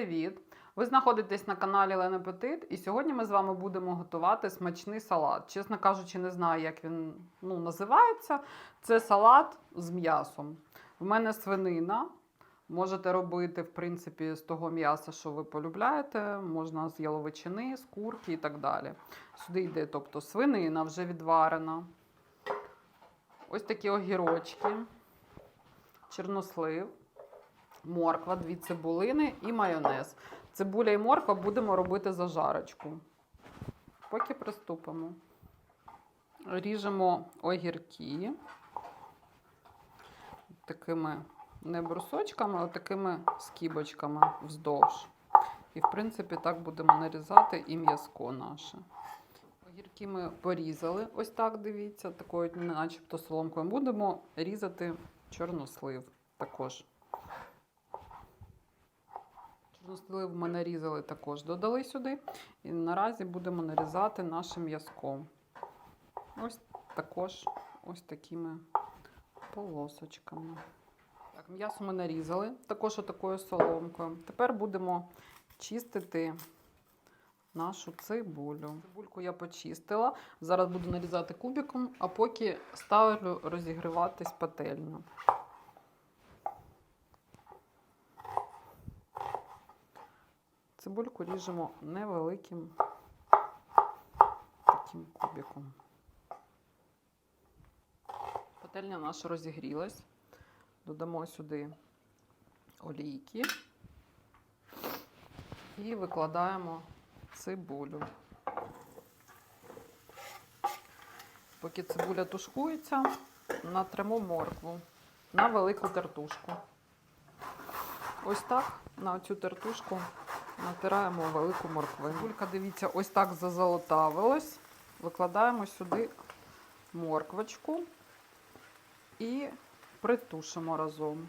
привіт! Ви знаходитесь на каналі Лен Апетит, і сьогодні ми з вами будемо готувати смачний салат. Чесно кажучи, не знаю, як він ну, називається. Це салат з м'ясом. В мене свинина. Можете робити, в принципі, з того м'яса, що ви полюбляєте. Можна з яловичини, з курки і так далі. Сюди йде, тобто, свинина вже відварена. Ось такі огірочки, чорнослив морква, дві цибулини і майонез. Цибуля і морква будемо робити зажарочку. Поки приступимо. Ріжемо огірки такими не брусочками, а такими скибочками вздовж. І, в принципі, так будемо нарізати і м'язко наше. Огірки ми порізали, ось так дивіться, такою, начебто соломкою. Будемо різати чорнослив також. Чорнослив ми нарізали також, додали сюди. І наразі будемо нарізати наше м'язко. Ось також ось такими полосочками. Так, м'ясо ми нарізали, також отакою соломкою. Тепер будемо чистити нашу цибулю. Цибульку я почистила. Зараз буду нарізати кубиком, а поки ставлю розігріватись пательню. Цибульку ріжемо невеликим таким кубиком. Пательня наша розігрілась. Додамо сюди олійки і викладаємо цибулю. Поки цибуля тушкується, натремо моркву на велику тертушку. Ось так на цю тертушку натираємо велику моркву. Гулька, дивіться, ось так зазолотавилась. Викладаємо сюди морквочку і притушимо разом.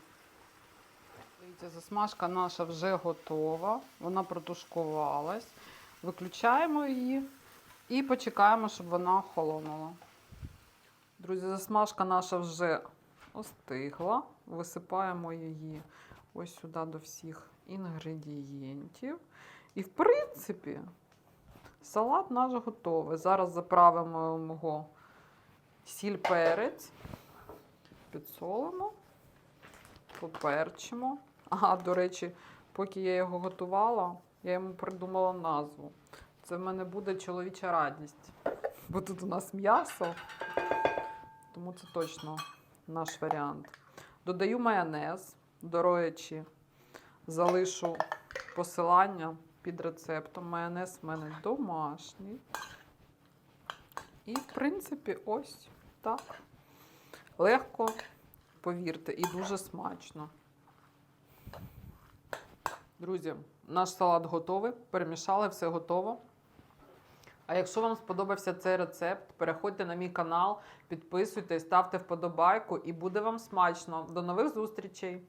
Дивіться, засмажка наша вже готова, вона протушкувалась. Виключаємо її і почекаємо, щоб вона охолонула. Друзі, засмажка наша вже остигла. Висипаємо її ось сюди до всіх інгредієнтів. І, в принципі, салат наш готовий. Зараз заправимо його сіль перець, підсолимо, поперчимо. Ага, до речі, поки я його готувала, я йому придумала назву. Це в мене буде чоловіча радість. Бо тут у нас м'ясо, тому це точно наш варіант. Додаю майонез, до речі, залишу посилання під рецептом. Майонез в мене домашній. І, в принципі, ось так. Легко, повірте, і дуже смачно. Друзі, наш салат готовий. Перемішали, все готово. А якщо вам сподобався цей рецепт, переходьте на мій канал, підписуйтесь, ставте вподобайку і буде вам смачно. До нових зустрічей!